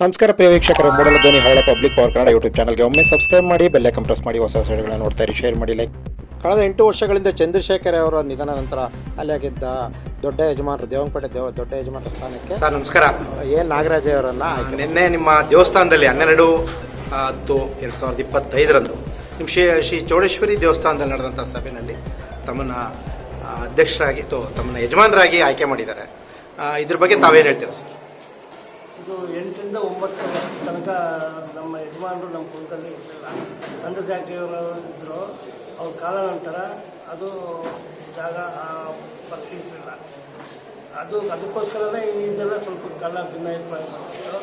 ನಮಸ್ಕಾರ ಪ್ರಿಯ ವೀಕ್ಷಕರು ಮೂಡಲ ಧ್ವನಿ ಹಳ್ಳ ಪಬ್ಲಿಕ್ ಪವರ್ ಕನ್ನಡ ಯೂಟ್ಯೂಬ್ ಚಾನಲ್ಗೆ ಒಮ್ಮೆ ಸಬ್ಸ್ಕ್ರೈಬ್ ಮಾಡಿ ಬೆಲ್ ಐಕನ್ ಪ್ರೆಸ್ ಮಾಡಿ ಹೊಸ ಹೊಸ ವಿಡಿಯೋಗಳನ್ನ ನೋಡ್ತಾ ಇರಿ ಶೇರ್ ಮಾಡಿ ಲೈಕ್ ಕಳೆದ ಎಂಟು ವರ್ಷಗಳಿಂದ ಚಂದ್ರಶೇಖರ್ ಅವರ ನಿಧನ ನಂತರ ಅಲ್ಲಾಗಿದ್ದ ದೊಡ್ಡ ಯಜಮಾನರು ದೇವಂಪೇಟೆ ದೇವ ದೊಡ್ಡ ಯಜಮಾನರ ಸ್ಥಾನಕ್ಕೆ ಸರ್ ನಮಸ್ಕಾರ. ಎ ನಾಗರಾಜ ಅವರನ್ನ ನಿನ್ನೆ ನಿಮ್ಮ ದೇವಸ್ಥಾನದಲ್ಲಿ ಹನ್ನೆರಡು ಹತ್ತು ಎರಡು ಸಾವಿರದ ಇಪ್ಪತ್ತೈದರಂದು ನಿಮ್ಮ ಶ್ರೀ ಶ್ರೀ ಚೌಡೇಶ್ವರಿ ದೇವಸ್ಥಾನದಲ್ಲಿ ನಡೆದಂಥ ಸಭೆಯಲ್ಲಿ ತಮ್ಮನ್ನ ಅಧ್ಯಕ್ಷರಾಗಿ ತಮ್ಮನ್ನ ಯಜಮಾನರಾಗಿ ಆಯ್ಕೆ ಮಾಡಿದ್ದಾರೆ. ಇದ್ರ ಬಗ್ಗೆ ತಾವೇನು ಹೇಳ್ತೀರಾ ಸರ್? ಇದು ಎಂಟರಿಂದ ಒಂಬತ್ತು ತನಕ ನಮ್ಮ ಯಜಮಾನರು ನಮ್ಮ ಕುಲದಲ್ಲಿ ಇರಲಿಲ್ಲ ಚಂದ್ರಶೇಖರ್ ಇದ್ದರು ಅವ್ರ ಕಾಲ ನಂತರ ಅದು ಜಾಗ ಭಕ್ತಿ ಇರಲಿಲ್ಲ. ಅದು, ಅದಕ್ಕೋಸ್ಕರನೇ ಇದೆಲ್ಲ ಸ್ವಲ್ಪ ಕಾಲ ಭಿನ್ನ ಬರ್ತಿತ್ತು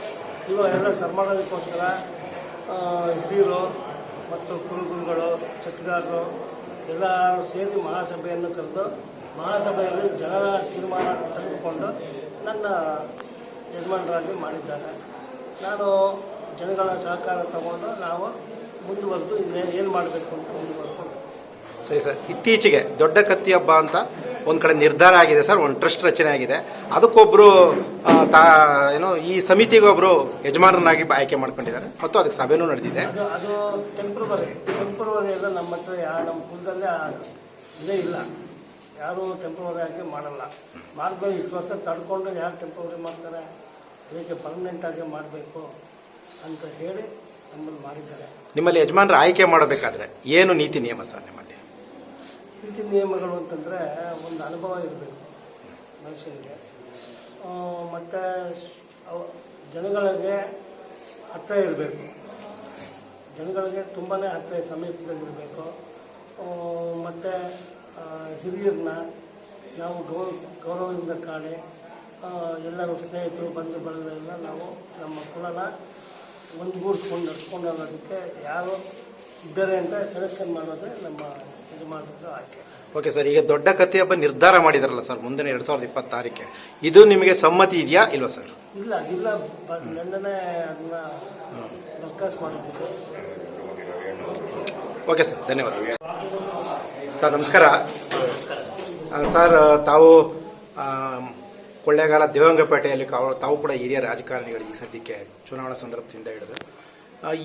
ಇವಾಗ ಎಲ್ಲ ಸರ್ಮಾಡೋದಕ್ಕೋಸ್ಕರ ಹಿರಿಯರು ಮತ್ತು ಕುರುಗುರುಗಳು ಚಟ್ಗಾರರು ಎಲ್ಲರೂ ಸೇರಿ ಮಹಾಸಭೆಯನ್ನು ಕರೆದು ಮಹಾಸಭೆಯಲ್ಲಿ ಜನರ ತೀರ್ಮಾನ ತೆಗೆದುಕೊಂಡು ನನ್ನ ಯಜಮಾನರಾಗಿ ಮಾಡಿದ್ದಾರೆ. ನಾನು ಜನಗಳ ಸಹಕಾರ ತಗೊಂಡು ನಾವು ಮುಂದುವರೆದು ಏನು ಮಾಡಬೇಕು ಅಂತ ಮುಂದುವರೆಕೊಂಡು. ಸರಿ ಸರ್ ಇತ್ತೀಚೆಗೆ ದೊಡ್ಡ ಕತ್ತಿ ಹಬ್ಬ ಅಂತ ಒಂದು ಕಡೆ ನಿರ್ಧಾರ ಆಗಿದೆ ಸರ್ ಒಂದು ಟ್ರಸ್ಟ್ ರಚನೆ ಆಗಿದೆ. ಅದಕ್ಕೊಬ್ಬರು ತಾ ಏನು ಈ ಸಮಿತಿಗೊಬ್ಬರು ಯಜಮಾನರನ್ನಾಗಿ ಆಯ್ಕೆ ಮಾಡ್ಕೊಂಡಿದ್ದಾರೆ. ಮತ್ತು ಅದಕ್ಕೆ ಸಭೆನೂ ನಡೆದಿದೆ. ಅದು ಅದು ಟೆಂಪ್ರವರಿ ಟೆಂಪ್ರವರಿ ಎಲ್ಲ ನಮ್ಮ ಹತ್ರ ಯಾ ನಮ್ಮ ಕುಲದಲ್ಲೇ ಇದೇ ಇಲ್ಲ. ಯಾರೂ ಟೆಂಪ್ರವರಿ ಆಗಿ ಮಾಡಲ್ಲ. ಮಾಡಿದ್ಮೇಲೆ ಇಷ್ಟು ವರ್ಷ ತಡ್ಕೊಂಡು ಯಾರು ಟೆಂಪ್ರವರಿ ಮಾಡ್ತಾರೆ? ಇದಕ್ಕೆ ಪರ್ಮನೆಂಟ್ ಆಗಿ ಮಾಡಬೇಕು ಅಂತ ಹೇಳಿ ನಮ್ಮಲ್ಲಿ ಮಾಡಿದ್ದಾರೆ. ನಿಮ್ಮಲ್ಲಿ ಯಜಮಾನರ ಆಯ್ಕೆ ಮಾಡಬೇಕಾದ್ರೆ ಏನು ನೀತಿ ನಿಯಮ ಸರ್ ನಿಮ್ಮಲ್ಲಿ? ನೀತಿ ನಿಯಮಗಳು ಅಂತಂದರೆ ಒಂದು ಅನುಭವ ಇರಬೇಕು ಮನುಷ್ಯನಿಗೆ. ಮತ್ತೆ ಜನಗಳಿಗೆ ಹತ್ತಿರ ಇರಬೇಕು. ಜನಗಳಿಗೆ ತುಂಬಾ ಹತ್ತಿರ ಸಮೀಪದಲ್ಲಿರಬೇಕು ಮತ್ತು ಹಿರಿಯರನ್ನ ನಾವು ಗೌರವ ಗೌರವದಿಂದ ಕಾಣಿ ಎಲ್ಲರೂ ಸ್ನೇಹಿತರು ಬಂಧು ಬಳಗದೆಲ್ಲ ನಾವು ನಮ್ಮ ಕುಲನ ಒಂದುಗೂಡಿಸ್ಕೊಂಡು ನಡ್ಸ್ಕೊಂಡು ಅನ್ನೋದಕ್ಕೆ ಯಾರು ಇದ್ದಾರೆ ಅಂತ ಸೆಲೆಕ್ಷನ್ ಮಾಡೋದೇ ನಮ್ಮ ಯಜಮಾನದ ಆಯ್ಕೆ. ಓಕೆ ಸರ್ ಈಗ ದೊಡ್ಡ ಕಥೆ ಹಬ್ಬ ನಿರ್ಧಾರ ಮಾಡಿದಾರಲ್ಲ ಸರ್ ಮುಂದಿನ ಎರಡು ಸಾವಿರದ ಇಪ್ಪತ್ತಾರಕ್ಕೆ. ಇದು ನಿಮಗೆ ಸಮ್ಮತಿ ಇದೆಯಾ ಇಲ್ವಾ ಸರ್ ಇಲ್ಲ ಇಲ್ಲ. ನಂದನೆ ಅದನ್ನ ಡಿಸ್ಕಸ್ ಮಾಡಿದ್ದೀವಿ. ಓಕೆ ಸರ್ ಧನ್ಯವಾದ. ಸರ್ ನಮಸ್ಕಾರ. ಸರ್ ತಾವು ಕೊಳ್ಳೇಗಾಲ ದೇವಂಗಪೇಟೆಯಲ್ಲಿ ತಾವು ಕೂಡ ಹಿರಿಯ ರಾಜಕಾರಣಿಗಳು ಈ ಸದ್ಯಕ್ಕೆ ಚುನಾವಣಾ ಸಂದರ್ಭದಿಂದ ಹಿಡಿದು.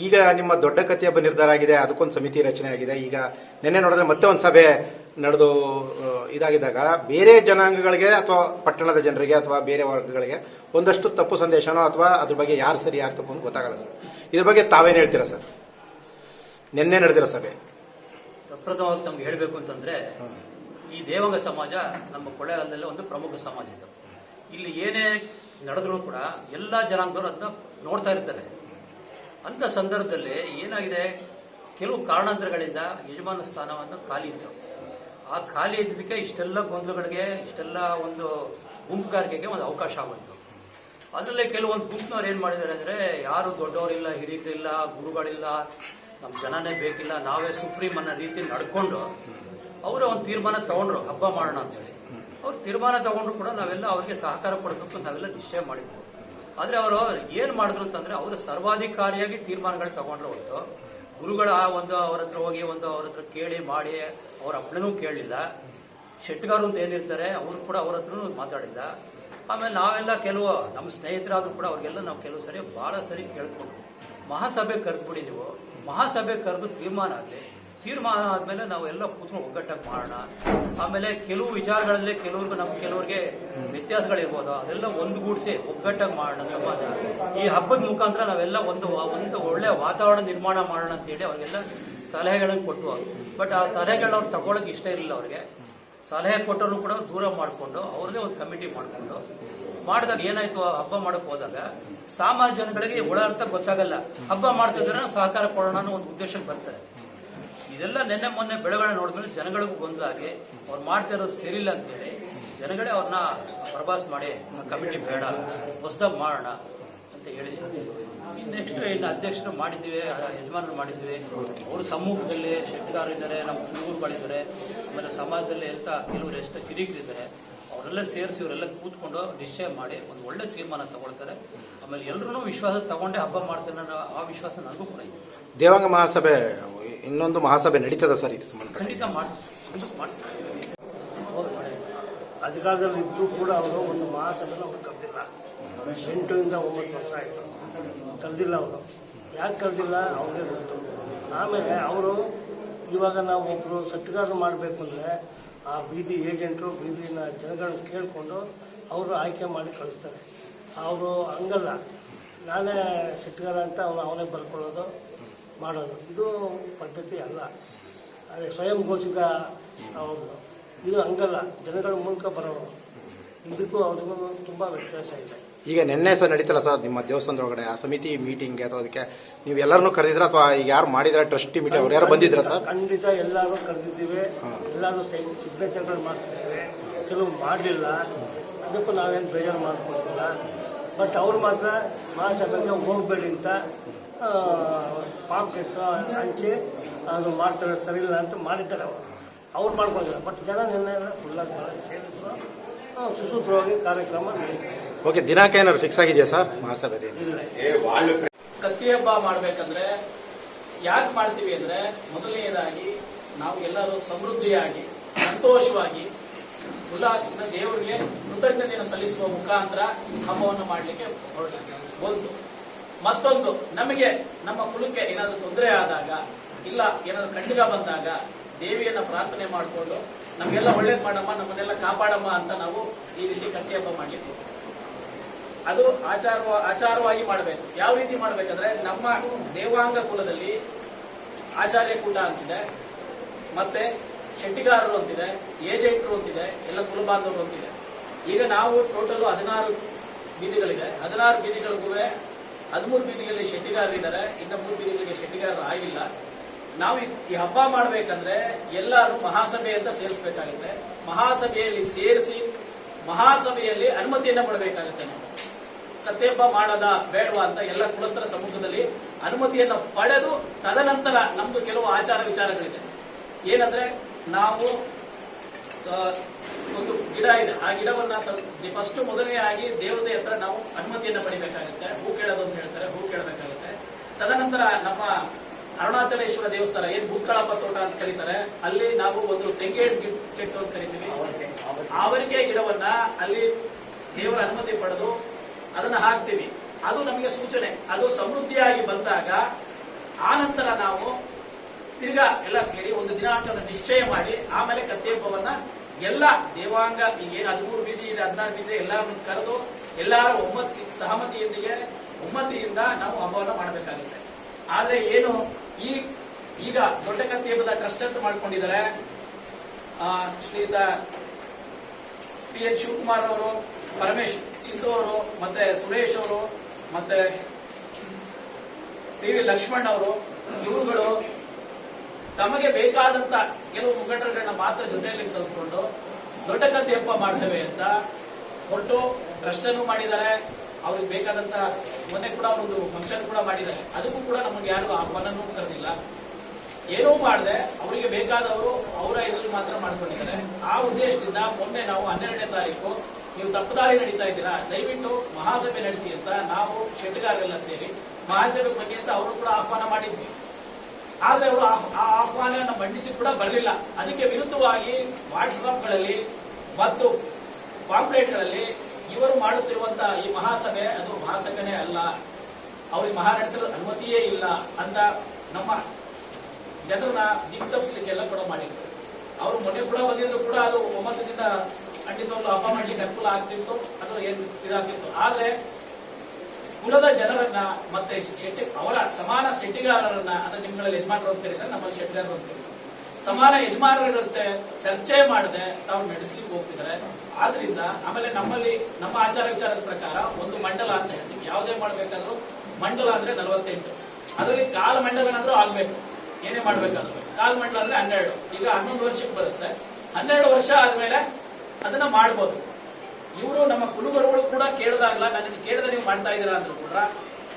ಈಗ ನಿಮ್ಮ ದೊಡ್ಡ ಕಥೆಯೊಬ್ಬ ನಿರ್ಧಾರ ಆಗಿದೆ, ಅದಕ್ಕೊಂದು ಸಮಿತಿ ರಚನೆ ಆಗಿದೆ. ಈಗ ನಿನ್ನೆ ನೋಡಿದ್ರೆ ಮತ್ತೆ ಒಂದು ಸಭೆ ನಡೆದು ಇದಾಗಿದ್ದಾಗ ಬೇರೆ ಜನಾಂಗಗಳಿಗೆ ಅಥವಾ ಪಟ್ಟಣದ ಜನರಿಗೆ ಅಥವಾ ಬೇರೆ ವರ್ಗಗಳಿಗೆ ಒಂದಷ್ಟು ತಪ್ಪು ಸಂದೇಶನೋ ಅಥವಾ ಅದ್ರ ಬಗ್ಗೆ ಯಾರು ಸರಿ, ಯಾರು ತಪ್ಪು ಅಂತ ಗೊತ್ತಾಗಲ್ಲ ಸರ್. ಇದ್ರ ಬಗ್ಗೆ ತಾವೇನು ಹೇಳ್ತೀರಾ ಸರ್? ನಿನ್ನೆ ನಡೆದಿರೋ ಸಭೆ. ಪ್ರಪ್ರಥಮವಾಗಿ ನಮ್ಗೆ ಹೇಳಬೇಕು ಅಂತಂದ್ರೆ, ಈ ದೇವಂಗ ಸಮಾಜ ನಮ್ಮ ಕೊಳ್ಳೇಗಾಲದಲ್ಲಿ ಒಂದು ಪ್ರಮುಖ ಸಮಾಜ ಇದು. ಇಲ್ಲಿ ಏನೇ ನಡೆದ್ರು ಕೂಡ ಎಲ್ಲ ಜನಾಂಗದವರು ಅದನ್ನ ನೋಡ್ತಾ ಇರ್ತಾರೆ. ಅಂತ ಸಂದರ್ಭದಲ್ಲಿ ಏನಾಗಿದೆ? ಕೆಲವು ಕಾರಣಾಂತರಗಳಿಂದ ಯಜಮಾನ ಸ್ಥಾನವನ್ನು ಖಾಲಿ ಇದ್ದವು. ಆ ಖಾಲಿ ಇದ್ದಕ್ಕೆ ಇಷ್ಟೆಲ್ಲ ಗೊಂದಲಗಳಿಗೆ, ಇಷ್ಟೆಲ್ಲ ಒಂದು ಗುಂಪುಗಾರಿಕೆಗೆ ಒಂದು ಅವಕಾಶ ಆಗೋಯ್ತು. ಅದರಲ್ಲೇ ಕೆಲವೊಂದು ಗುಂಪಿನವ್ರು ಏನು ಮಾಡಿದ್ದಾರೆ ಅಂದರೆ, ಯಾರು ದೊಡ್ಡವರಿಲ್ಲ, ಹಿರಿಯರಿಲ್ಲ, ಗುರುಗಳಿಲ್ಲ ನಮ್ಮ ಜನನೇ ಬೇಕಿಲ್ಲ, ನಾವೇ ಸುಪ್ರೀಂ ಅನ್ನೋ ರೀತಿ ನಡ್ಕೊಂಡು ಅವರ ಒಂದು ತೀರ್ಮಾನ ತಗೊಂಡ್ರು, ಹಬ್ಬ ಮಾಡೋಣ ಅಂತ ಹೇಳಿ. ಅವ್ರು ತೀರ್ಮಾನ ತಗೊಂಡ್ರು ಕೂಡ ನಾವೆಲ್ಲ ಅವರಿಗೆ ಸಹಕಾರ ಕೊಡಬೇಕು, ನಾವೆಲ್ಲ ನಿಶ್ಚಯ ಮಾಡಿದ್ವು. ಆದರೆ ಅವರು ಏನು ಮಾಡಿದ್ರು ಅಂತಂದ್ರೆ ಅವರು ಸರ್ವಾಧಿಕಾರಿಯಾಗಿ ತೀರ್ಮಾನಗಳು ತಗೊಂಡ್ರು ಹೊತ್ತು ಗುರುಗಳ ಒಂದು ಅವ್ರ ಹತ್ರ ಹೋಗಿ, ಒಂದು ಅವ್ರ ಹತ್ರ ಕೇಳಿ, ಮಾಡಿ, ಅವ್ರ ಅಪ್ಪನೂ ಕೇಳಲಿಲ್ಲ. ಶೆಟ್ಗಾರು ಅಂತ ಏನಿರ್ತಾರೆ, ಅವರು ಕೂಡ ಅವ್ರ ಹತ್ರನೂ ಮಾತಾಡಿಲ್ಲ. ಆಮೇಲೆ ನಾವೆಲ್ಲ ಕೆಲವು, ನಮ್ಮ ಸ್ನೇಹಿತರಾದರೂ ಕೂಡ ಅವ್ರಿಗೆಲ್ಲ ನಾವು ಕೆಲವು ಸರಿ ಭಾಳ ಸರಿ ಕೇಳ್ಕೊಂಡು ಮಹಾಸಭೆ ಕರೆದ್ಬಿಡಿ ನೀವು. ಮಹಾಸಭೆ ಕರೆದು ತೀರ್ಮಾನ ಆಗಲಿ. ತೀರ್ಮಾನ ಆದಮೇಲೆ ನಾವೆಲ್ಲ ಕೂತ್ಕೊಂಡು ಒಗ್ಗಟ್ಟಾಗಿ ಮಾಡೋಣ. ಆಮೇಲೆ ಕೆಲವು ವಿಚಾರಗಳಲ್ಲಿ ಕೆಲವ್ರಿಗೆ ನಮ್ಮ ಕೆಲವ್ರಿಗೆ ವ್ಯತ್ಯಾಸಗಳಿರ್ಬೋದು. ಅದೆಲ್ಲ ಒಂದುಗೂಡಿಸಿ ಒಗ್ಗಟ್ಟಾಗಿ ಮಾಡೋಣ ಸಮಾಜ. ಈ ಹಬ್ಬದ ಮುಖಾಂತರ ನಾವೆಲ್ಲ ಒಂದು ಒಂದು ಒಳ್ಳೆ ವಾತಾವರಣ ನಿರ್ಮಾಣ ಮಾಡೋಣ ಅಂತೇಳಿ ಅವ್ರಿಗೆಲ್ಲ ಸಲಹೆಗಳನ್ನು ಕೊಟ್ಟು ಬಟ್ ಆ ಸಲಹೆಗಳನ್ನ ಅವ್ರು ತಗೊಳಕ್ ಇಷ್ಟ ಇರಲಿಲ್ಲ ಅವ್ರಿಗೆ. ಸಲಹೆ ಕೊಟ್ಟರು ಕೂಡ ದೂರ ಮಾಡಿಕೊಂಡು ಅವ್ರದೇ ಒಂದು ಕಮಿಟಿ ಮಾಡಿಕೊಂಡು ಮಾಡಿದಾಗ ಏನಾಯ್ತು ಹಬ್ಬ ಮಾಡಕ್ ಹೋದಾಗ ಸಾಮಾನ್ಯ ಜನಗಳಿಗೆ ಒಳಾರ್ಥ ಗೊತ್ತಾಗಲ್ಲ. ಹಬ್ಬ ಮಾಡ್ತಿದ್ರೆ ಸಹಕಾರ ಕೊಡೋಣ ಅನ್ನೋ ಒಂದು ಉದ್ದೇಶಕ್ಕೆ ಬರ್ತಾರೆ. ಇದೆಲ್ಲ ನಿನ್ನೆ ಮೊನ್ನೆ ಬೆಳವಣಿಗೆ ನೋಡಿದ್ಮೇಲೆ ಜನಗಳಿಗೂ ಗೊಂದಲಾಗಿ ಅವ್ರು ಮಾಡ್ತಾ ಇರೋದು ಸೇರಿಲ್ಲ ಅಂತೇಳಿ ಜನಗಳೇ ಅವ್ರನ್ನ ಪ್ರಭಾಸ್ ಮಾಡಿ ಕಮಿಟಿ ಬೇಡ, ಹೊಸದಾಗಿ ಮಾಡೋಣ ಅಂತ ಹೇಳಿದ್ವಿ ನೆಕ್ಸ್ಟ್ ಇನ್ನು ಅಧ್ಯಕ್ಷರು ಮಾಡಿದ್ದೀವಿ ಯಜಮಾನರು ಮಾಡಿದ್ವಿ ಅವರು ಸಮ್ಮುಖದಲ್ಲಿ ಶೆಟ್ಟಿಗಾರ ಇದ್ದಾರೆ, ನಮ್ಮ ಕುರುಬರುಗಳಿದ್ದಾರೆ. ಆಮೇಲೆ ಸಮಾಜದಲ್ಲಿ ಎಂತ ಕೆಲವರು ಎಷ್ಟು ಹಿರಿಯರಿದ್ದಾರೆ ಅವರೆಲ್ಲ ಸೇರಿಸಿ ಇವರೆಲ್ಲ ಕೂತ್ಕೊಂಡು ನಿಶ್ಚಯ ಮಾಡಿ ಒಂದು ಒಳ್ಳೆ ತೀರ್ಮಾನ ತಗೊಳ್ತಾರೆ. ಆಮೇಲೆ ಎಲ್ಲರೂ ವಿಶ್ವಾಸ ತಗೊಂಡೇ ಹಬ್ಬ ಮಾಡ್ತಾರೆ ಅನ್ನೋ ಆ ವಿಶ್ವಾಸ ನನಗೂ ಕೂಡ ಇದೆ. ದೇವಾಂಗ ಮಹಾಸಭೆ ಇನ್ನೊಂದು ಮಹಾಸಭೆ ನಡೀತದ ಸರ್ ಇದು ಸಂಬಂಧ ಖಂಡಿತ ಮಾಡಿ ಮಾಡ್ತಾರೆ. ಅಧಿಕಾರದಲ್ಲಿ ಇದ್ದು ಕೂಡ ಅವರು ಒಂದು ಮಹಾಸಭೆನ ಅವ್ರು ಕರೆದಿಲ್ಲ. ಎಂಟರಿಂದ ಒಂಬತ್ತು ವರ್ಷ ಆಯಿತು. ಕರೆದಿಲ್ಲ ಅವರು. ಯಾಕೆ ಕರೆದಿಲ್ಲ? ಅವ್ರಿಗೆ ಗೊತ್ತು. ಆಮೇಲೆ ಅವರು ಇವಾಗ ನಾವು ಒಬ್ಬರು ಸತ್ಕಾರ ಮಾಡಬೇಕು ಅಂದರೆ ಆ ಬೀದಿ ಏಜೆಂಟರು, ಬೀದಿನ ಜನಗಳನ್ನ ಕೇಳಿಕೊಂಡು ಅವರು ಆಯ್ಕೆ ಮಾಡಿ ಕಳಿಸ್ತಾರೆ. ಅವರು ಹಂಗಲ್ಲ. ನಾನೇ ಸಿಟ್ಟಿಗಾರ ಅಂತ ಅವನು ಅವನೇ ಬರ್ಕೊಳ್ಳೋದು, ಮಾಡೋದು. ಇದು ಪದ್ಧತಿ ಅಲ್ಲ. ಅದೇ ಸ್ವಯಂ ಘೋಷಿತ ಅವ್ರದ್ದು. ಇದು ಹಂಗಲ್ಲ. ಜನಗಳ ಮೂಲಕ ಬರೋರು. ಇದಕ್ಕೂ ಅವ್ರಿಗೂ ತುಂಬ ವ್ಯತ್ಯಾಸ ಇದೆ. ಈಗ ನಿನ್ನೆ ಸಹ ನಡೀತಲ್ಲ ಸರ್, ನಿಮ್ಮ ದೇವಸ್ಥಾನದೊಳಗಡೆ ಆ ಸಮಿತಿ ಮೀಟಿಂಗ್ ಅಥವಾ ಅದಕ್ಕೆ ನೀವು ಎಲ್ಲರನ್ನೂ ಕರೆದಿದ್ರ ಅಥವಾ ಈಗ ಯಾರು ಮಾಡಿದ್ರೆ ಟ್ರಸ್ಟಿ ಮೀಟಿಂಗ್ ಅವ್ರು ಯಾರು ಬಂದಿದ್ರ ಸರ್? ಖಂಡಿತ ಎಲ್ಲರೂ ಕರೆದಿದ್ದೀವಿ. ಎಲ್ಲರೂ ಸಿಗ್ನೇಚರ್ಗಳು ಮಾಡಿಸಿದ್ದೇವೆ ಕೆಲವು ಮಾಡಲಿಲ್ಲ. ಅದಕ್ಕೂ ನಾವೇನು ಬೇಜಾರು ಮಾಡ್ಕೊಂಡಿಲ್ಲ ಬಟ್ ಅವ್ರು ಮಾತ್ರ ಮಹಾಸಭೆಗೆ ಹೋಗಬೇಡಿ ಅಂತ ಪಾಂಪ್ಲೆಟ್ಸ್ ಹಂಚಿ ಅದು ಮಾಡ್ತಾರೆ, ಸರಿ ಇಲ್ಲ ಅಂತ ಮಾಡಿದ್ದಾರೆ ಅವರು. ಅವ್ರು ಮಾಡ್ಕೊಂಡಿಲ್ಲ ಬಟ್ ಜನ ನಿನ್ನೆ ಫುಲ್ಲಾಗಿ ಸೇರಿದ್ರು ಸುಸೂತ್ರವಾಗಿ ಕಾರ್ಯಕ್ರಮ ನಡೀತು ಓಕೆ, ದಿನಾಂಕ ಏನಾದ್ರು ಫಿಕ್ಸ್ ಆಗಿದೆಯಾ ಸರ್ ಮಹಾಸಭೆ ಕತ್ತಿ ಹಬ್ಬ ಮಾಡ್ಬೇಕಂದ್ರೆ ಯಾಕೆ ಮಾಡ್ತೀವಿ ಅಂದ್ರೆ ಮೊದಲನೆಯದಾಗಿ ನಾವು ಎಲ್ಲರೂ ಸಮೃದ್ಧಿಯಾಗಿ, ಸಂತೋಷವಾಗಿ, ಉಲ್ಲಾಸದಿಂದ ದೇವರಿಗೆ ಕೃತಜ್ಞತೆಯನ್ನು ಸಲ್ಲಿಸುವ ಮುಖಾಂತರ ಹಬ್ಬವನ್ನು ಮಾಡಲಿಕ್ಕೆ ಒಂದು. ಮತ್ತೊಂದು, ನಮಗೆ ನಮ್ಮ ಕುಲಕ್ಕೆ ಏನಾದರೂ ತೊಂದರೆ ಆದಾಗ, ಇಲ್ಲ ಏನಾದರೂ ಖಂಡಿತ ಬಂದಾಗ ದೇವಿಯನ್ನ ಪ್ರಾರ್ಥನೆ ಮಾಡಿಕೊಂಡು, ನಮಗೆಲ್ಲ ಒಳ್ಳೇದು ಮಾಡಮ್ಮ, ನಮ್ಮನ್ನೆಲ್ಲ ಕಾಪಾಡಮ್ಮ ಅಂತ ನಾವು ಈ ರೀತಿ ಕತ್ತಿ ಹಬ್ಬ ಮಾಡ್ಲಿಕ್ಕೆ. ಅದು ಆಚಾರ ಆಚಾರವಾಗಿ ಮಾಡಬೇಕು. ಯಾವ ರೀತಿ ಮಾಡಬೇಕಂದ್ರೆ ನಮ್ಮ ದೇವಾಂಗ ಕುಲದಲ್ಲಿ ಆಚಾರ್ಯ ಕೂಟ ಅಂತಿದೆ, ಮತ್ತೆ ಶೆಟ್ಟಿಗಾರರು ಅಂತಿದೆ, ಏಜೆಂಟ್ರು ಅಂತಿದೆ, ಎಲ್ಲ ಕುಲ ಬಾಂಧವರು ಅಂತಿದೆ. ಈಗ ನಾವು ಟೋಟಲ್ ಹದಿನಾರು ಬೀದಿಗಳಿದೆ. ಹದಿನಾರು ಬೀದಿಗಳಿಗೂ ಹದಿಮೂರು ಬೀದಿಗಳಲ್ಲಿ ಶೆಟ್ಟಿಗಾರರಿದ್ದಾರೆ, ಇನ್ನು ಮೂರು ಬೀದಿಗಳಿಗೆ ಶೆಟ್ಟಿಗಾರರು ಆಗಿಲ್ಲ. ನಾವು ಈ- ಹಬ್ಬ ಮಾಡಬೇಕಂದ್ರೆ ಎಲ್ಲರೂ ಮಹಾಸಭೆ ಅಂತ ಸೇರಿಸಬೇಕಾಗುತ್ತೆ. ಮಹಾಸಭೆಯಲ್ಲಿ ಸೇರಿಸಿ ಮಹಾಸಭೆಯಲ್ಲಿ ಅನುಮತಿಯನ್ನು ಪಡಬೇಕಾಗುತ್ತೆ ನಾವು ಸತ್ಯಹಬ್ಬ ಮಾಡದ ಬೇಡವಾ ಅಂತ ಎಲ್ಲ ಕುಲಸ್ಥರ ಸಮ್ಮುಖದಲ್ಲಿ ಅನುಮತಿಯನ್ನ ಪಡೆದು ತದನಂತರ ನಮ್ದು ಕೆಲವು ಆಚಾರ ವಿಚಾರಗಳಿದೆ. ಏನಂದ್ರೆ ನಾವು ಒಂದು ಗಿಡ ಇದೆ. ಆ ಗಿಡವನ್ನ ಫಸ್ಟ್ ಮೊದಲನೇ ಆಗಿ ದೇವತೆ ಹತ್ರ ನಾವು ಅನುಮತಿಯನ್ನ ಪಡಿಬೇಕಾಗುತ್ತೆ. ಹೂ ಕೇಳೋದು ಅಂತ ಹೇಳ್ತಾರೆ. ಹೂ ಕೇಳಬೇಕಾಗುತ್ತೆ. ತದನಂತರ ನಮ್ಮ ಅರುಣಾಚಲೇಶ್ವರ ದೇವಸ್ಥಾನ ಏನ್ ಭೂಕಳಪ್ಪ ತೋಟ ಅಂತ ಕರೀತಾರೆ. ಅಲ್ಲಿ ನಾವು ಒಂದು ತೆಂಗೆ ಕೆಟ್ಟು ಅಂತ ಕರಿತೀವಿ. ಆವರಿಕೆ ಗಿಡವನ್ನ ಅಲ್ಲಿ ದೇವರ ಅನುಮತಿ ಪಡೆದು ಅದನ್ನ ಹಾಕ್ತೀವಿ. ಅದು ನಮಗೆ ಸೂಚನೆ. ಅದು ಸಮೃದ್ಧಿಯಾಗಿ ಬಂದಾಗ ಆ ನಂತರ ನಾವು ತಿರ್ಗಾ ಎಲ್ಲ ಕೇಳಿ ಒಂದು ದಿನಾಂಕವನ್ನು ನಿಶ್ಚಯ ಮಾಡಿ, ಆಮೇಲೆ ಕತ್ತೆ ಹಬ್ಬವನ್ನ ಎಲ್ಲ ದೇವಾಂಗ, ಈಗ ಏನು ಹದಿಮೂರು ಬೀದಿ ಇದೆ, ಹದಿನಾರು ಬೀದಿ ಎಲ್ಲರನ್ನು ಕರೆದು ಎಲ್ಲರ ಒಮ್ಮತಿ, ಸಹಮತಿಯೊಂದಿಗೆ ಒಮ್ಮತಿಯಿಂದ ನಾವು ಹಬ್ಬವನ್ನು ಮಾಡಬೇಕಾಗುತ್ತೆ. ಆದ್ರೆ ಏನು ಈ, ಈಗ ದೊಡ್ಡ ಕತ್ತಿ ಹಬ್ಬದ ಟ್ರಸ್ಟ್ ಅಂತ ಮಾಡ್ಕೊಂಡಿದ್ದಾರೆ ಶ್ರೀಯುತ ಪಿ ಎನ್ ಶಿವಕುಮಾರ್ ಅವರು ಪರಮೇಶ್ ಚಿತ್ತೂರು ಮತ್ತೆ ಸುರೇಶ್ ಅವರು ಮತ್ತೆ ಟಿ ವಿ ಲಕ್ಷ್ಮಣ್ ಅವರು, ಇವರುಗಳು ತಮಗೆ ಬೇಕಾದಂತ ಕೆಲವು ಮುಖಂಡರುಗಳನ್ನ ಮಾತ್ರ ಜೊತೆಯಲ್ಲಿ ಕಲ್ತ್ಕೊಂಡು ದೊಡ್ಡ ಕಂತೆ ಹಬ್ಬ ಮಾಡ್ತೇವೆ ಅಂತ ಕೊಟ್ಟು ಟ್ರಸ್ಟನ್ನು ಮಾಡಿದ್ದಾರೆ. ಅವ್ರಿಗೆ ಬೇಕಾದಂತ ಮೊನ್ನೆ ಕೂಡ ಒಂದು ಫಂಕ್ಷನ್ ಕೂಡ ಮಾಡಿದ್ದಾರೆ. ಅದಕ್ಕೂ ಕೂಡ ನಮಗೆ ಯಾರು ಆಹ್ವಾನನೂ ಕರೆದಿಲ್ಲ. ಏನೂ ಮಾಡದೆ, ಅವರಿಗೆ ಬೇಕಾದವರು ಅವರ ಇದ್ರಲ್ಲಿ ಮಾತ್ರ ಮಾಡ್ಕೊಂಡಿದ್ದಾರೆ. ಆ ಉದ್ದೇಶದಿಂದ ಮೊನ್ನೆ ನಾವು ಹನ್ನೆರಡನೇ ತಾರೀಕು ನೀವು ತಪ್ಪುದಾರಿ ನಡೀತಾ ಇದ್ದೀರಾ? ದಯವಿಟ್ಟು ಮಹಾಸಭೆ ನಡೆಸಿ ಅಂತ ನಾವು ಶೆಟ್ಟಗಾರರೆಲ್ಲ ಸೇರಿ ಮಹಾಸಭೆ ಬಗ್ಗೆ ಅಂತ ಅವರು ಕೂಡ ಆಹ್ವಾನ ಮಾಡಿದ್ವಿ. ಆದ್ರೆ ಅವರು ಆ- ಆಹ್ವಾನವನ್ನು ಮಂಡಿಸಿ ಕೂಡ ಬರಲಿಲ್ಲ. ಅದಕ್ಕೆ ವಿರುದ್ಧವಾಗಿ ವಾಟ್ಸ್ಆಪ್ಗಳಲ್ಲಿ ಮತ್ತು ಪಾಂಪ್ಲೇಟ್ಗಳಲ್ಲಿ ಇವರು ಮಾಡುತ್ತಿರುವಂತಹ ಈ ಮಹಾಸಭೆ ಅದು ಮಹಾಸಭೆನೇ ಅಲ್ಲ. ಅವ್ರಿಗೆ ಮಹಾ ನಡೆಸಲು ಅನುಮತಿಯೇ ಇಲ್ಲ ಅಂತ ನಮ್ಮ ಜನರನ್ನ ದಿಕ್ ತಪ್ಪಿಸ್ಲಿಕ್ಕೆಲ್ಲ ಕೂಡ ಮಾಡಿದ್ರು. ಅವರು ಮೊನ್ನೆ ಕೂಡ ಬಂದಿದ್ರು ಕೂಡ ಅದು ಒಂಬತ್ತು ದಿನ ಒಂದು ಹಬ್ಬ ಮಾಡ್ಲಿಕ್ಕೆ ಅನುಕೂಲ ಆಗ್ತಿತ್ತು, ಅದು ಏನ್ ಇದಾಗ್ತಿತ್ತು. ಆದ್ರೆ ಕುಲದ ಜನರನ್ನ ಮತ್ತೆ ಶೆಟ್ಟಿ ಅವರ ಸಮಾನ ಶೆಟ್ಟಿಗಾರರನ್ನ, ಅಂದ್ರೆ ನಿಮ್ಗಳಲ್ಲಿ ಯಜಮಾನರು ಅಂತ ಕರೀತಾರೆ ನಮ್ಮಲ್ಲಿ ಶೆಟ್ಟಿಗಾರರು ಅಂತ ಸಮಾನ ಯಜಮಾನರ ಜೊತೆ ಚರ್ಚೆ ಮಾಡದೆ ತಾವು ನಡೆಸ್ಲಿಕ್ಕೆ ಹೋಗ್ತಿದ್ದಾರೆ. ಆದ್ರಿಂದ ಆಮೇಲೆ ನಮ್ಮಲ್ಲಿ, ನಮ್ಮ ಆಚಾರ ವಿಚಾರದ ಪ್ರಕಾರ ಒಂದು ಮಂಡಲ ಅಂತ ಹೇಳ್ತೀವಿ. ಯಾವುದೇ ಮಾಡ್ಬೇಕಾದ್ರೂ ಮಂಡಲ ಅಂದ್ರೆ ನಲವತ್ತೆಂಟು. ಅದರಲ್ಲಿ ಕಾಲ ಮಂಡಲನಾದ್ರೂ ಆಗ್ಬೇಕು. ಏನೇ ಮಾಡ್ಬೇಕಾದ್ರೂ. ಕಾಲ ಮಂಡಲ ಅಂದ್ರೆ ಹನ್ನೆರಡು. ಈಗ ಹನ್ನೊಂದು ವರ್ಷಕ್ಕೆ ಬರುತ್ತೆ. ಹನ್ನೆರಡು ವರ್ಷ ಆದ್ಮೇಲೆ ಅದನ್ನ ಮಾಡ್ಬೋದು. ಇವರು ನಮ್ಮ ಕುಲುಗುರುಗಳು ಕೂಡ ಕೇಳಿದಾಗಲ್ಲ ನನಗೆ ಕೇಳಿದ ನೀವು ಮಾಡ್ತಾ ಇದ್ದೀರಾ ಅಂದ್ರೂ ಕೂಡ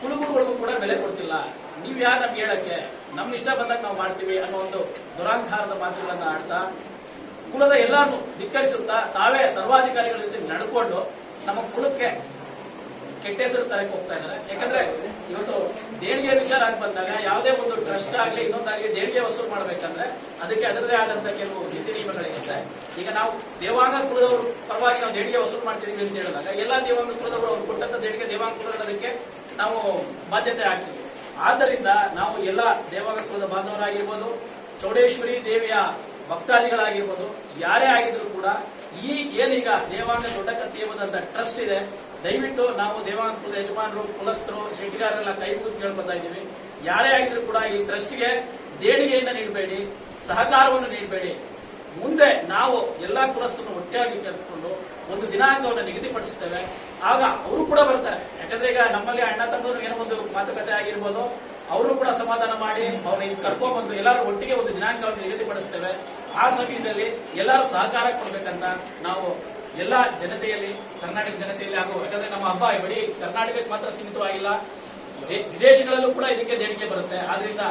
ಕುಲುಗುರುಗಳಿಗೂ ಕೂಡ ಬೆಲೆ ಕೊಡ್ತಿಲ್ಲ. ನೀವು ಯಾರು ನಮ್ಗೆ ಹೇಳಕ್ಕೆ? ನಮ್ಮ ಇಷ್ಟ ಬಂದಾಗ ನಾವು ಮಾಡ್ತೀವಿ ಅನ್ನೋ ಒಂದು ದುರಾಂಕಾರದ ಮಾತುಗಳನ್ನ ಆಡ್ತಾ, ಕುಲದ ಎಲ್ಲರನ್ನು ಧಿಕ್ಕರಿಸುತ್ತಾ, ತಾವೇ ಸರ್ವಾಧಿಕಾರಿಗಳ ಜೊತೆ ನಡ್ಕೊಂಡು ನಮ್ಮ ಕುಲಕ್ಕೆ ಕೆಟ್ಟ ಹೆಸರು ತರಕ್ಕೆ ಹೋಗ್ತಾ ಇದ್ದಾರೆ. ಯಾಕಂದ್ರೆ ಇವತ್ತು ದೇಣಿಗೆ ವಿಚಾರ ಆಗಿ ಬಂದಾಗ ಯಾವುದೇ ಒಂದು ಟ್ರಸ್ಟ್ ಆಗಲಿ, ಇನ್ನೊಂದಾಗಲಿ ದೇಣಿಗೆ ವಸೂಲು ಮಾಡ್ಬೇಕಂದ್ರೆ ಅದಕ್ಕೆ ಅದರದೇ ಆದಂತ ಕೆಲವು ನೀತಿ ನಿಯಮಗಳಿರುತ್ತೆ ಈಗ ನಾವು ದೇವಾಂಗ ಕುಲದವರು ಪರವಾಗಿ ನಾವು ದೇಣಿಗೆ ವಸೂಲು ಮಾಡ್ತಿದೀವಿ ಅಂತ ಹೇಳಿದಾಗ ಎಲ್ಲಾ ದೇವಾಂಗ ಕುಲದವರು ಅವ್ರು ಕೊಟ್ಟಂತ ದೇಣಿಗೆ ದೇವಾಂಗ ಕುಲದಕ್ಕೆ ನಾವು ಬಾಧ್ಯತೆ ಆಗ್ತೀವಿ ಆದ್ದರಿಂದ ನಾವು ಎಲ್ಲ ದೇವಾಂಗ ಕುಲದ ಬಾಂಧವರಾಗಿರ್ಬೋದು, ಚೌಡೇಶ್ವರಿ ದೇವಿಯ ಭಕ್ತಾದಿಗಳಾಗಿರ್ಬೋದು, ಯಾರೇ ಆಗಿದ್ರು ಕೂಡ ಈ ಏನೀಗ ದೇವಾಂಗ ದೊಡ್ಡ ಕತ್ತಿ ಎಂಬುದಂತ ಟ್ರಸ್ಟ್ ಇದೆ, ದಯವಿಟ್ಟು ನಾವು ದೇವಾಂಗ ಯಜಮಾನರು, ಕುಲಸ್ಥರು, ಶೆಟ್ಟಿಗಾರರೆಲ್ಲ ಕೈ ಮುಗಿದು ಕೇಳ್ಕೊತಾ ಇದ್ದೀವಿ. ಯಾರೇ ಆಗಿದ್ರು ಕೂಡ ಈ ಟ್ರಸ್ಟ್ಗೆ ದೇಣಿಗೆಯನ್ನು ನೀಡಬೇಡಿ, ಸಹಕಾರವನ್ನು ನೀಡಬೇಡಿ. ಮುಂದೆ ನಾವು ಎಲ್ಲಾ ಕುಲಸ್ಥರನ್ನು ಒಟ್ಟಿಯಾಗಿ ಕರೆದುಕೊಂಡು ಒಂದು ದಿನಾಂಕವನ್ನು ನಿಗದಿಪಡಿಸ್ತೇವೆ ಆಗ ಅವರು ಕೂಡ ಬರ್ತಾರೆ. ಯಾಕಂದ್ರೆ ಈಗ ನಮ್ಮಲ್ಲಿ ಅಣ್ಣ ತಮ್ಮದ್ರು ಏನೋ ಒಂದು ಮಾತುಕತೆ ಆಗಿರ್ಬೋದು ಅವರು ಕೂಡ ಸಮಾಧಾನ ಮಾಡಿ, ಅವ್ರನ್ನ ಕರ್ಕೊಂಡ್ಬಂದು ಎಲ್ಲರೂ ಒಟ್ಟಿಗೆ ಒಂದು ದಿನಾಂಕವನ್ನು ನಿಗದಿಪಡಿಸ್ತೇವೆ ಆ ಸಮಯದಲ್ಲಿ ಎಲ್ಲರೂ ಸಹಕಾರ ಕೊಡ್ಬೇಕಂತ ನಾವು ಎಲ್ಲ ಜನತೆಯಲ್ಲಿ, ಕರ್ನಾಟಕ ಜನತೆಯಲ್ಲಿ ಹಾಗೂ ಯಾಕಂದ್ರೆ ನಮ್ಮ ಹಬ್ಬ ಬರೀ ಕರ್ನಾಟಕಕ್ಕೆ ಮಾತ್ರ ಸೀಮಿತವಾಗಿಲ್ಲ ವಿದೇಶಗಳಲ್ಲೂ ಕೂಡ ಇದಕ್ಕೆ ದೇಣಿಗೆ ಬರುತ್ತೆ. ಆದ್ರಿಂದ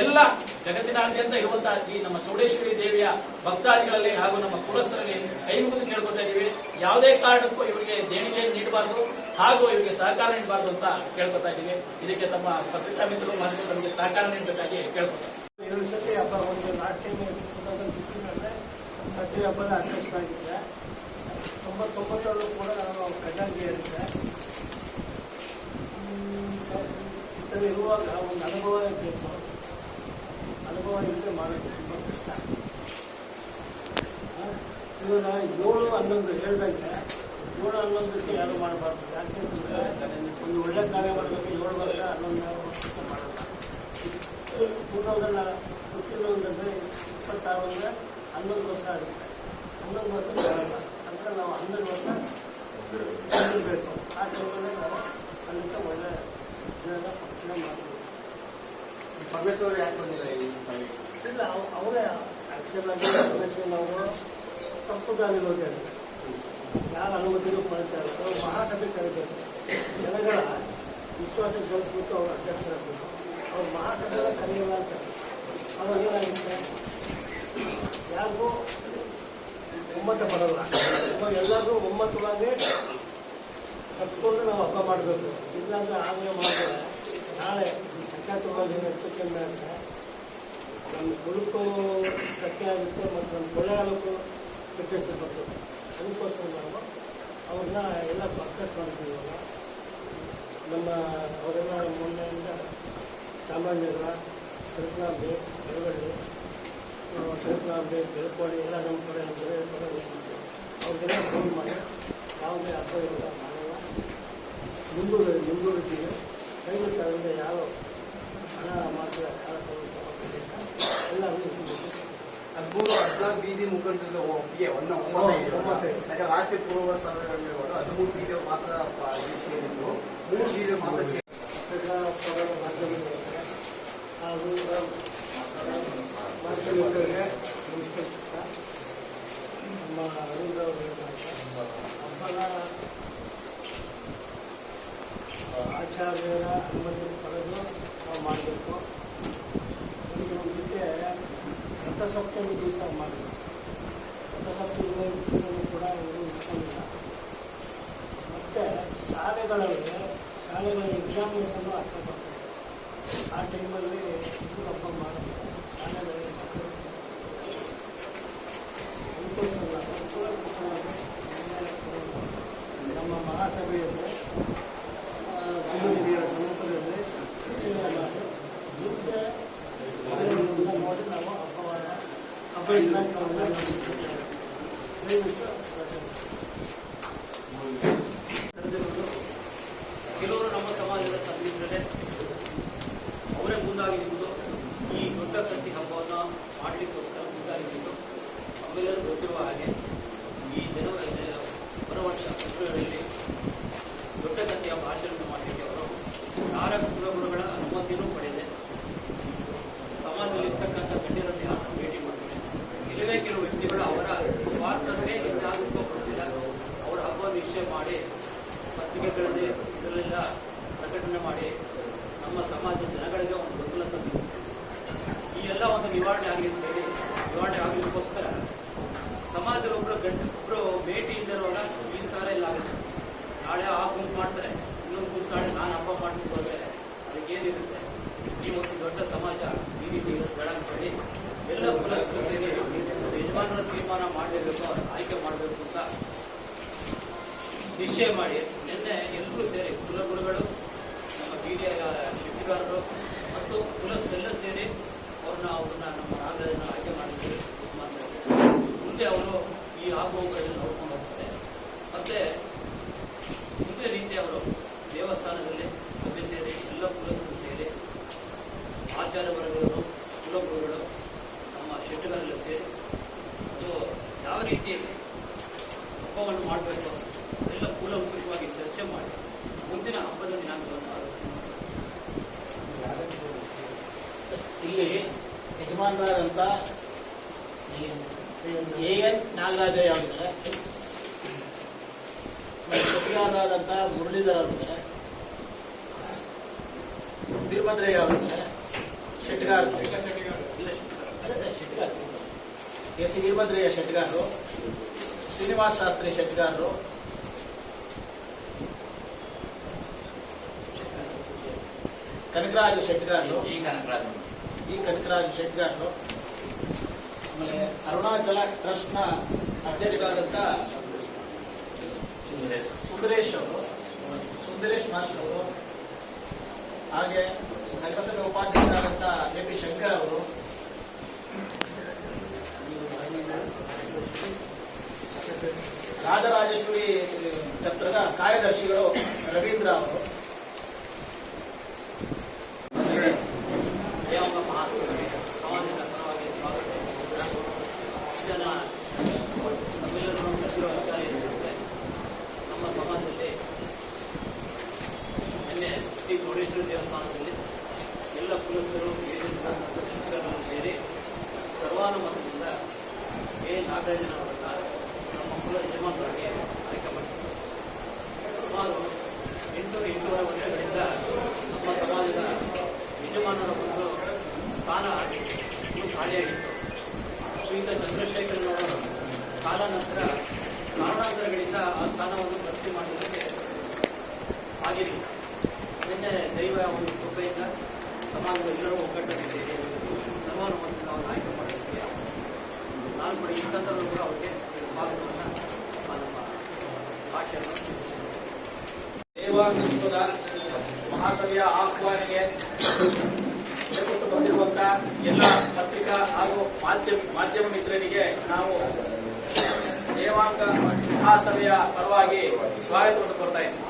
ಎಲ್ಲ ಜಗತ್ತಿನಾದ್ಯಂತ ಇರುವಂತಹ ಈ ನಮ್ಮ ಚೌಡೇಶ್ವರಿ ದೇವಿಯ ಭಕ್ತಾದಿಗಳಲ್ಲಿ ಹಾಗೂ ನಮ್ಮ ಕುಲಸ್ಥರಲ್ಲಿ ಕೈ ಮುಗಿದು ಕೇಳ್ಕೊತಾ ಇದೀವಿ. ಯಾವುದೇ ಕಾರಣಕ್ಕೂ ಇವರಿಗೆ ದೇಣಿಗೆ ನೀಡಬಾರದು ಹಾಗೂ ಇವರಿಗೆ ಸಹಕಾರ ನೀಡಬಾರದು ಅಂತ ಕೇಳ್ಕೊತಾ ಇದೀವಿ. ಇದಕ್ಕೆ ತಮ್ಮ ಪತ್ರಿಕಾ ಮಿತ್ರರು ನಮಗೆ ಸಹಕಾರ ನೀಡಬೇಕಾಗಿ ಕೇಳ್ಕೊತಾರೆ ಎರಡು ಸತಿ ಹಬ್ಬ ಒಂದು ಲಾಸ್ಟ್ ಟೈಮ್ ಟೂ ತೌಸಂಡ್ ಫಿಫ್ಟೀನಲ್ಲಿ ಪ್ರತಿ ಹಬ್ಬದ ಅಧ್ಯಕ್ಷರಾಗಿದ್ದೆ ತೊಂಬತ್ತೊಂಬತ್ತರಲ್ಲೂ ಕೂಡ ನಾನು ಕಣ್ಣಿಗೆ ಹೇಳಿದ್ದೆ ಈ ಥರ ಇರುವಾಗ ಒಂದು ಅನುಭವ ಬೇಕು ಅನುಭವ ಇಲ್ಲದೆ ಮಾಡೋದು ತುಂಬ ಕಷ್ಟ. ಇವಾಗ ಏಳು ಹನ್ನೊಂದು ಹೇಳ್ದಂಗೆ ಏಳು ಹನ್ನೊಂದಕ್ಕೆ ಯಾರು ಮಾಡಬಾರ್ದು? ಯಾಕೆಂತಂದ್ರೆ ಒಂದು ಒಳ್ಳೆ ಕಾರ್ಯ ಮಾಡಬೇಕು, ಏಳು ವರ್ಷ ಹನ್ನೊಂದು ಮಾಡಲ್ಲ. ಪೂರ್ಣ ಫಿಫ್ಟೀನ್ ಅಂತಂದರೆ ಇಪ್ಪತ್ತಾರು ಅಂದರೆ ಹನ್ನೊಂದು ವರ್ಷ ಆಗುತ್ತೆ. ಹನ್ನೊಂದು ವರ್ಷ ಬರಲ್ಲ. ಅಂತ ನಾವು ಹನ್ನೆರಡು ವರ್ಷ ಬೇಕು ಆ ಟೈಮಲ್ಲೇ ನಾವು ಅಲ್ಲಿಂದ ಒಳ್ಳೆ ಜನ ಪಕ್ಷಣ ಮಾಡ್ತೀವಿ ಪರಮೇಶ್ವರ್ ಯಾಕೆ ಬಂದಿಲ್ಲ ಈ ಸಮಯಕ್ಕೆ ಇಲ್ಲ ಅವ್- ಅವರೇ ಆ್ಯಕ್ಚುಲ್ ಆಗಿ ಪರಮೇಶ್ವರ್ ಅವರು ತಪ್ಪು ದಾರಿ ಹೋಗ್ತಾರೆ ಯಾರ ಅನುಮತಿನೂ ಪಡಿತಾ ಇರುತ್ತೆ. ಅವ್ರು ಮಹಾಸಭೆ ಕರಿಬೇಕು ಜನಗಳ ವಿಶ್ವಾಸ ಗಳಿಸ್ಬಿಟ್ಟು ಅವ್ರು ಅಧ್ಯಕ್ಷರಾಗಬೇಕು. ಅವ್ರು ಮಹಾಸಭೆ ಕರೆಯಲ್ಲ ಅಂತ. ಅವಾಗ ಏನಾಗುತ್ತೆ ಯಾರಿಗೂ ಒಮ್ಮತ ಬರಲ್ಲ ನಾವು ಎಲ್ಲರೂ ಒಮ್ಮತವಾಗಿ ಕಟ್ಕೊಂಡು ನಾವು ಹಬ್ಬ ಮಾಡಬೇಕು. ಇಲ್ಲಾಂದ್ರೆ ಆಗಲೇ ಮಾಡಿದ್ರೆ ನಾಳೆ ಸಂಕ್ರಾಂತಿ ಎಷ್ಟೊತ್ತಿಂದ ಅಂದರೆ ನಮ್ಮ ಗುರುಕು ಕಟ್ಟೆ ಆಗುತ್ತೆ ಮತ್ತು ನಮ್ಮ ಕೊಳೆ ಆಲಕ್ಕೂ ವ್ಯತ್ಯಾಸಪಟ್ಟು ಅದಕ್ಕೋಸ್ಕರ ನಾವು ಅವ್ರನ್ನ ಎಲ್ಲ ಪರ್ಕಸ್ ಮಾಡ್ತೀವಿ ಇವಾಗ. ನಮ್ಮ ಅವರೆಲ್ಲ ಮೊನ್ನೆಯಿಂದ ಸಾಮಾನ್ಯರ ತಿರುಪಲಾಂಬೆ ಬೆಳವಳ್ಳಿ ಬೆಳಕೋಡಿ ಎಲ್ಲ ನಮ್ಮ ಕಡೆ ಬೇರೆ ಕಡೆ ಅವ್ರಿಗೆಲ್ಲ ಫೋನ್ ಮಾಡಿ ಯಾವುದೇ ಹಬ್ಬ ಇಲ್ಲ ಮಾಡಲ್ಲ ಮುಂದೂಡಿ ಮುಂದೂಡಿದ್ದೀವಿ ದಯವಿಟ್ಟು ಯಾರು ಹಣ ಹದಿಮೂರು ಹದಿನಾಲ್ಕು ಬೀದಿ ಮುಖಂಡರದ ಒಪ್ಪಿಗೆ ಒಮ್ಮತ ಒಮ್ಮತ ಇದೆ. ಯಾಕಂದ್ರೆ ಲಾಸ್ಟ್ ಪೂರ್ವ ಸರ್ವೆಗಳು ಹದಿಮೂರು ಬೀದಿ ಮಾತ್ರ ಸೇರಿದ್ದು ಮೂರು ಬೀದಿ ಮಾತ್ರ ಸೇರಿ ಮಾಧ್ಯಮಗಳಿಗೆ ನಮ್ಮ ಅರವಿಂದ ಹಬ್ಬದ ಆಚಾರ್ಯರ ಅನುಮತಿ ಪಡೆದು ನಾವು ಮಾಡಬೇಕು ಜೊತೆ ರಥಸಪ್ತಮಿ ದಿವಸ ಮಾಡಬೇಕು ರಥಸಪ್ತಮಿ ಕೂಡ ಅವರು ಇಟ್ಕೊಂಡಿಲ್ಲ ಮತ್ತು ಶಾಲೆಗಳಲ್ಲಿ, ಶಾಲೆಗಳ ಎಕ್ಸಾಮಿನೇಷನ್ನು ಅರ್ಥ ಬರ್ತದೆ ಆ ಟೈಮಲ್ಲಿ ಹಬ್ಬ ಮಾಡಬೇಕು ಶಾಲೆಗಳಲ್ಲಿ ಮಕ್ಕಳು ಅದಕ್ಕೋಸ್ಕರ ನಾವು ಕೂಲಂಕುಷವಾಗಿ ಆ, ಗುರು ಹಿರಿಯರ ಸಮ್ಮುಖದಲ್ಲಿ ಮಾಡಿ ಒಳ್ಳೆಯದನ್ನ ನೋಡಿ ನಾವು ಹಬ್ಬವನ್ನು ಹಬ್ಬ ಸಹಕರಿಸಿ. ಕೆಲವರು ನಮ್ಮ ಸಮಾಜದ ಸಭೆಯಿಂದಲೇ ಅವರೇ ಮುಂದಾಗಿ ನಿಂತು ಈ ದೊಡ್ಡ ಕತ್ತಿ ಹಬ್ಬವನ್ನು ಮಾಡಲಿಕ್ಕೋಸ್ಕರ ಮುಂದಾಗಿ ನಿಂತು ನಮ್ಮೆಲ್ಲರೂ ಗೊತ್ತಿರುವ ಹಾಗೆ ಈ ಜನವರಿ ಬರುವ ವರ್ಷ ಫೆಬ್ರವರಿಯಲ್ಲಿ ದೊಡ್ಡ ಕತ್ತಿ ಭಾಷಣ ಮಾಡಲಿಕ್ಕೆ ಅವರು ನಾಲ್ಕು ಕುಲಗುರುಗಳ ಅನುಮತಿಯನ್ನು ಪಡೆದೆ ಸಮಾಜದಲ್ಲಿರ್ತಕ್ಕಂಥ ಗಣ್ಯರನ್ನು ಯಾರನ್ನು ಭೇಟಿ ಮಾಡ್ತಾರೆ ಕೆಲವೇ ಕೆಲವು ವ್ಯಕ್ತಿಗಳು ಅವರ ಸ್ವಾರ್ಥವೇ ಪಡಿಸಿಲ್ಲ ಅವರ ಹಬ್ಬ ನಿಶ್ಚಯ ಮಾಡಿ ಪತ್ರಿಕೆಗಳಲ್ಲಿ ಇದರಲ್ಲೆಲ್ಲ ಪ್ರಕಟಣೆ ಮಾಡಿ ನಮ್ಮ ಸಮಾಜದ ಜನಗಳಿಗೆ ಅದಕ್ಕೇನಿರುತ್ತೆ ಈ ಒಂದು ದೊಡ್ಡ ಸಮಾಜ ಈ ರೀತಿ ಬೇಡ ಅಂತ ಹೇಳಿ ಎಲ್ಲ ಕುಲಸ್ಥರು ಸೇರಿ ಯಜಮಾನರ ತೀರ್ಮಾನ ಮಾಡಲೇಬೇಕು, ಆಯ್ಕೆ ಮಾಡಬೇಕು ಅಂತ ನಿಶ್ಚಯ ಮಾಡಿ ನಿನ್ನೆ ಎಲ್ಲರೂ ಸೇರಿ ಕುಲಗುರುಗಳು, ನಮ್ಮ ಶೆಟ್ಟಿಗಾರರು ಮತ್ತು ಕುಲಸ್ಥರೆಲ್ಲ ಸೇರಿ ಅವ್ರನ್ನ ಅವ್ರನ್ನ ನಮ್ಮ ನಾಗರಾಜನ ಆಯ್ಕೆ ಮಾಡಿದ್ರು ಮುಂದೆ ಅವರು ಈ ಆಗುವುಗಳನ್ನು ನೋಡ್ಕೊಂಡು ಹೋಗ್ತಾರೆ ಮತ್ತೆ ಮುಂದೆ ರೀತಿ ಅವರು ದೇವಸ್ಥಾನದಲ್ಲಿ ಸಭೆ ಸೇರಿ ಎಲ್ಲ ಕುಲಸ್ಥರು ಸೇರಿ ಆಚಾರ ವರ್ಗಗಳು ಕುಲಗುರುಗಳು ನಮ್ಮ ಶೆಟ್ಟುಗಳೆಲ್ಲ ಸೇರಿ ಅದು ಯಾವ ರೀತಿಯಲ್ಲಿ ಹಬ್ಬವನ್ನು ಮಾಡಬೇಕು ಎಲ್ಲ ಕೂಲಂಕುಷವಾಗಿ ಚರ್ಚೆ ಮಾಡಿ ಮುಂದಿನ ಹಬ್ಬದ ದಿನಾಂಕವನ್ನು ಇಲ್ಲಿ ಯಜಮಾನರಾದಂಥ ಎ ಎನ್ ನಾಗರಾಜಯ್ಯ ಅವರಿದ್ದಾರೆ. ಶೆಟ್ಟಿಗಾರರಾದಂಥ ಮುರಳೀಧರ್ ಅವರಿದ್ದಾರೆ. ವೀರಭದ್ರಯ್ಯ ಅವರಿದ್ದಾರೆ ಶೆಟ್ಟಿಗಾರ ಇಲ್ಲ ಶೆಟ್ಟುಗಾರ ಅದೇ ಶೆಟ್ಟಿಗಾರ ಎ ಸಿ ವೀರಭದ್ರಯ್ಯ ಶೆಟ್ಟಿಗಾರರು ಶ್ರೀನಿವಾಸ ಶಾಸ್ತ್ರಿ ಶೆಟ್ಟಿಗಾರರು ಕನಕರಾಜು ಶೆಟ್ಟಿಗಾರರು ಈ ಕನಕರಾಜು. ಈ ಕನಕರಾಜು ಶೆಟ್ಟಿಗಾರರು ಆಮೇಲೆ ಅರುಣಾಚಲ ಟ್ರಸ್ಟ್ನ ಅಧ್ಯಕ್ಷರಾದಂಥ ಸುಂದರೇಶ್ ಅವರು ಸುಂದರೇಶ್ ಮಾಸ್ಟರ್ ಅವರು ಹಾಗೆ ನಗರಸಭೆ ಉಪಾಧ್ಯಕ್ಷರಾದಂಥ ಎ ಪಿ ಶಂಕರ್ ಅವರು ರಾಜರಾಜೇಶ್ವರಿ, ಛತ್ರದ ಕಾರ್ಯದರ್ಶಿಗಳು ರವೀಂದ್ರ ಅವರು. ನಮ್ಮ ಸಮಾಜದಲ್ಲಿ ಶ್ರೀ ದೇವಸ್ಥಾನದಲ್ಲಿ ಎಲ್ಲ ಶಿಕ್ಷಕರನ್ನು ಸೇರಿ ಸರ್ವಾನುಮತದಿಂದ ಎ ನಾಗರಾಜನವರನ್ನ 何や? ಎಲ್ಲ ಪತ್ರಿಕಾ ಹಾಗೂ ಮಾಧ್ಯಮ ಮಾಧ್ಯಮ ಮಿತ್ರರಿಗೆ ನಾವು ದೇವಾಂಗ ಮಹಾಸಭೆಯ ಪರವಾಗಿ ಸ್ವಾಗತವನ್ನು ಕೊಡ್ತಾ ಇದ್ದೀವಿ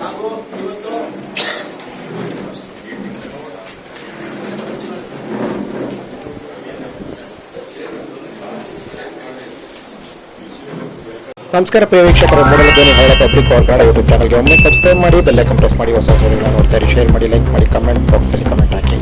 ಹಾಗೂ ಇವತ್ತು ನಮಸ್ಕಾರ ಪ್ರಿಯ ವೀಕ್ಷಕರು, ಮೂಡಲ ಧ್ವನಿ ಪಬ್ಲಿಕ್ ಪವರ್ ಕನ್ನಡ ಯೂಟ್ಯೂಬ್ ಚಾನಲ್ಗೆ ಒಮ್ಮೆ ಸಬ್ಸ್ಕ್ರೈಬ್ ಮಾಡಿ ಬೆಲ್ಲೈಕನ್ ಪ್ರೆಸ್ ಮಾಡಿ, ಹೊಸ ವಿಡಿಯೋಗಳನ್ನ ನೋಡ್ತಾರೆ ಶೇರ್ ಮಾಡಿ ಲೈಕ್ ಮಾಡಿ ಕಮೆಂಟ್ ಬಾಕ್ಸಲ್ಲಿ ಕಮೆಂಟ್ ಹಾಕಿ.